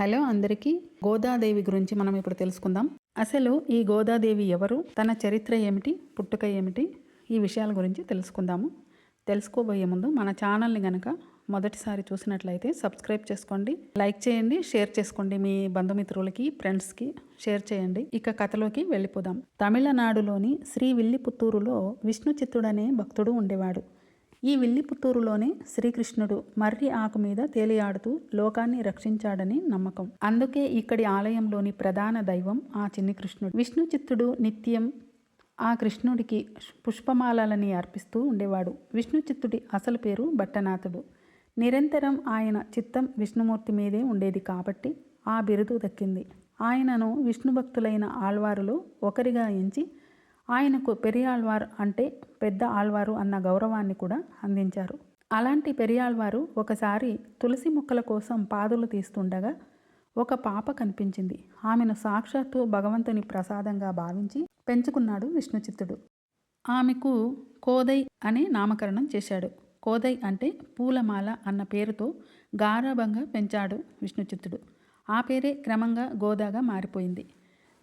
Hello అందరికీ. గోదాదేవి గురించి మనం ఇప్పుడు తెలుసుకుందాం. అసలు ఈ గోదాదేవి ఎవరు? తన చరిత్ర ఏమిటి? పుట్టుక ఏమిటి? ఈ విషయాల గురించి తెలుసుకుందాము. తెలుసుకోబోయే ముందు మన ఛానల్ని గనక మొదటిసారి చూసినట్లయితే సబ్స్క్రైబ్ చేసుకోండి. లైక్ చేయండి షేర్ చేసుకోండి మీ బంధుమిత్రులకి ఫ్రెండ్స్కి షేర్ చేయండి. ఇక కథలోకి వెళ్ళిపోదాం. తమిళనాడులోని శ్రీ విల్లిపుత్తూరులో విష్ణు చిత్తుడనే భక్తుడు ఉండేవాడు. ఈ విల్లిపుత్తూరులోనే శ్రీకృష్ణుడు మర్రి ఆకు మీద తేలియాడుతూ లోకాన్ని రక్షించాడని నమ్మకం. అందుకే ఇక్కడి ఆలయంలోని ప్రధాన దైవం ఆ చిన్ని కృష్ణుడు విష్ణు చిత్తుడు నిత్యం ఆ కృష్ణుడికి పుష్పమాలలని అర్పిస్తూ ఉండేవాడు. విష్ణు చిత్తుడి అసలు పేరు భట్టనాథుడు. నిరంతరం ఆయన చిత్తం విష్ణుమూర్తి మీదే ఉండేది కాబట్టి ఆ బిరుదు దక్కింది. ఆయనను విష్ణు భక్తులైన ఆళ్వారులో ఒకరిగా ఎంచి ఆయనకు పెరియాళ్వార్ అంటే పెద్ద ఆళ్వారు అన్న గౌరవాన్ని కూడా అందించారు. అలాంటి పెరియాళ్వారు ఒకసారి తులసి మొక్కల కోసం పాదులు తీస్తుండగా ఒక పాప కనిపించింది. ఆమెను సాక్షాత్తు భగవంతుని ప్రసాదంగా భావించి పెంచుకున్నాడు విష్ణుచిత్తుడు. ఆమెకు కోదై అనే నామకరణం చేశాడు. కోదై అంటే పూలమాల అన్న పేరుతో గారాభంగా పెంచాడు విష్ణుచిత్తుడు. ఆ పేరే క్రమంగా గోదాగా మారిపోయింది.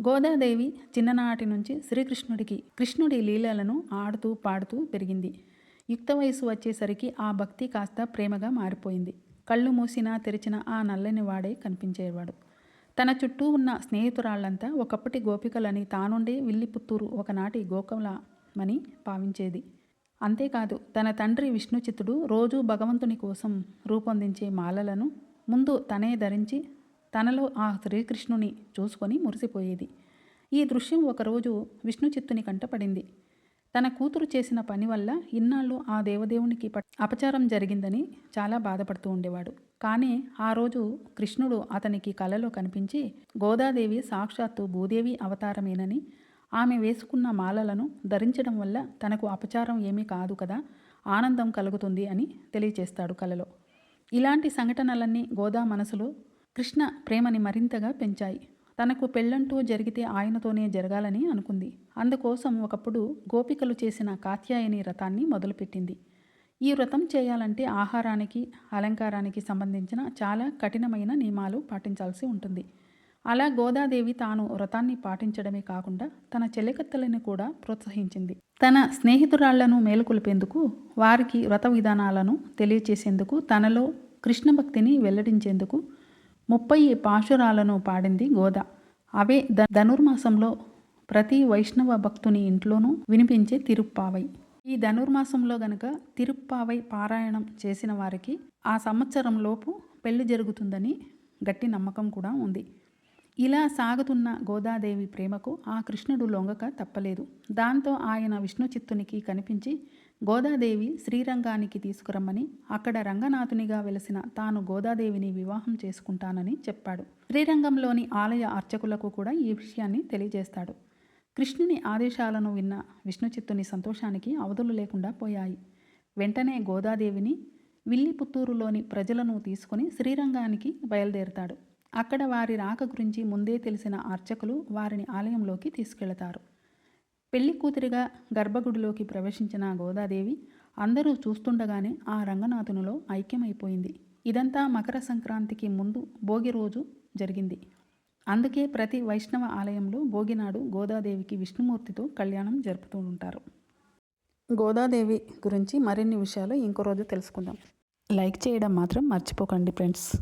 గోదాదేవి చిన్ననాటి నుంచి శ్రీకృష్ణుడికి కృష్ణుడి లీలలను ఆడుతూ పాడుతూ పెరిగింది. యుక్త వయసు వచ్చేసరికి ఆ భక్తి కాస్త ప్రేమగా మారిపోయింది. కళ్ళు మూసినా తెరిచిన ఆ నల్లని వాడే కనిపించేవాడు. తన చుట్టూ ఉన్న స్నేహితురాళ్ళంతా ఒకప్పటి గోపికలని తానుండే విల్లిపుత్తూరు ఒకనాటి గోకులమని భావించేది. అంతేకాదు తన తండ్రి విష్ణుచిత్తుడు రోజూ భగవంతుని కోసం రూపొందించే మాలలను ముందు తనే ధరించి తనలో ఆ శ్రీకృష్ణుని చూసుకొని మురిసిపోయేది. ఈ దృశ్యం ఒకరోజు విష్ణుచిత్తుని కంటపడింది. తన కూతురు చేసిన పని వల్ల ఇన్నాళ్ళు ఆ దేవదేవునికి అపచారం జరిగిందని చాలా బాధపడుతూ ఉండేవాడు. కానీ ఆ రోజు కృష్ణుడు అతనికి కలలో కనిపించి గోదాదేవి సాక్షాత్తు భూదేవి అవతారమేనని ఆమె వేసుకున్న మాలలను ధరించడం వల్ల తనకు అపచారం ఏమీ కాదు కదా ఆనందం కలుగుతుంది అని తెలియచేస్తాడు కలలో. ఇలాంటి సంఘటనలన్నీ గోదా మనసులో కృష్ణ ప్రేమని మరింతగా పెంచాయి. తనకు పెళ్ళంటూ జరిగితే ఆయనతోనే జరగాలని అనుకుంది. అందుకోసం ఒకప్పుడు గోపికలు చేసిన కాత్యాయని వ్రతాన్ని మొదలుపెట్టింది. ఈ వ్రతం చేయాలంటే ఆహారానికి అలంకారానికి సంబంధించిన చాలా కఠినమైన నియమాలు పాటించాల్సి ఉంటుంది. అలా గోదాదేవి తాను వ్రతాన్ని పాటించడమే కాకుండా తన చెలికత్తలను కూడా ప్రోత్సహించింది. తన స్నేహితురాళ్ళను మేలుకొల్పేందుకు వారికి వ్రత విధానాలను తెలియచేసేందుకు తనలో కృష్ణ భక్తిని వెల్లడించేందుకు ముప్పై పాశురాలను పాడింది గోద. అవే ద ధనుర్మాసంలో ప్రతి వైష్ణవ భక్తుని ఇంట్లోనూ వినిపించే తిరుప్పావై. ఈ ధనుర్మాసంలో గనక తిరుప్పావై పారాయణం చేసిన వారికి ఆ సంవత్సరంలోపు పెళ్ళి జరుగుతుందని గట్టి నమ్మకం కూడా ఉంది. ఇలా సాగుతున్న గోదాదేవి ప్రేమకు ఆ కృష్ణుడు లొంగక తప్పలేదు. దాంతో ఆయన విష్ణు చిత్తునికి కనిపించి గోదాదేవి శ్రీరంగానికి తీసుకురమ్మని అక్కడ రంగనాథునిగా వెలసిన తాను గోదాదేవిని వివాహం చేసుకుంటానని చెప్పాడు. శ్రీరంగంలోని ఆలయ అర్చకులకు కూడా ఈ విషయాన్ని తెలియజేస్తాడు. కృష్ణుని ఆదేశాలను విన్న విష్ణుచిత్తుని సంతోషానికి అవధులు లేకుండా పోయాయి. వెంటనే గోదాదేవిని విల్లిపుత్తూరులోని ప్రజలను తీసుకుని శ్రీరంగానికి బయలుదేరుతాడు. అక్కడ వారి రాక గురించి ముందే తెలిసిన అర్చకులు వారిని ఆలయంలోకి తీసుకెళతారు. పెళ్ళి కూతురిగా గర్భగుడిలోకి ప్రవేశించిన గోదాదేవి అందరూ చూస్తుండగానే ఆ రంగనాథునిలో ఐక్యమైపోయింది. ఇదంతా మకర సంక్రాంతికి ముందు భోగి రోజు జరిగింది. అందుకే ప్రతి వైష్ణవ ఆలయంలో భోగినాడు గోదాదేవికి విష్ణుమూర్తితో కళ్యాణం జరుపుతూ ఉంటారు. గోదాదేవి గురించి మరిన్ని విషయాలు ఇంకో రోజు తెలుసుకుందాం. లైక్ చేయడం మాత్రం మర్చిపోకండి ఫ్రెండ్స్.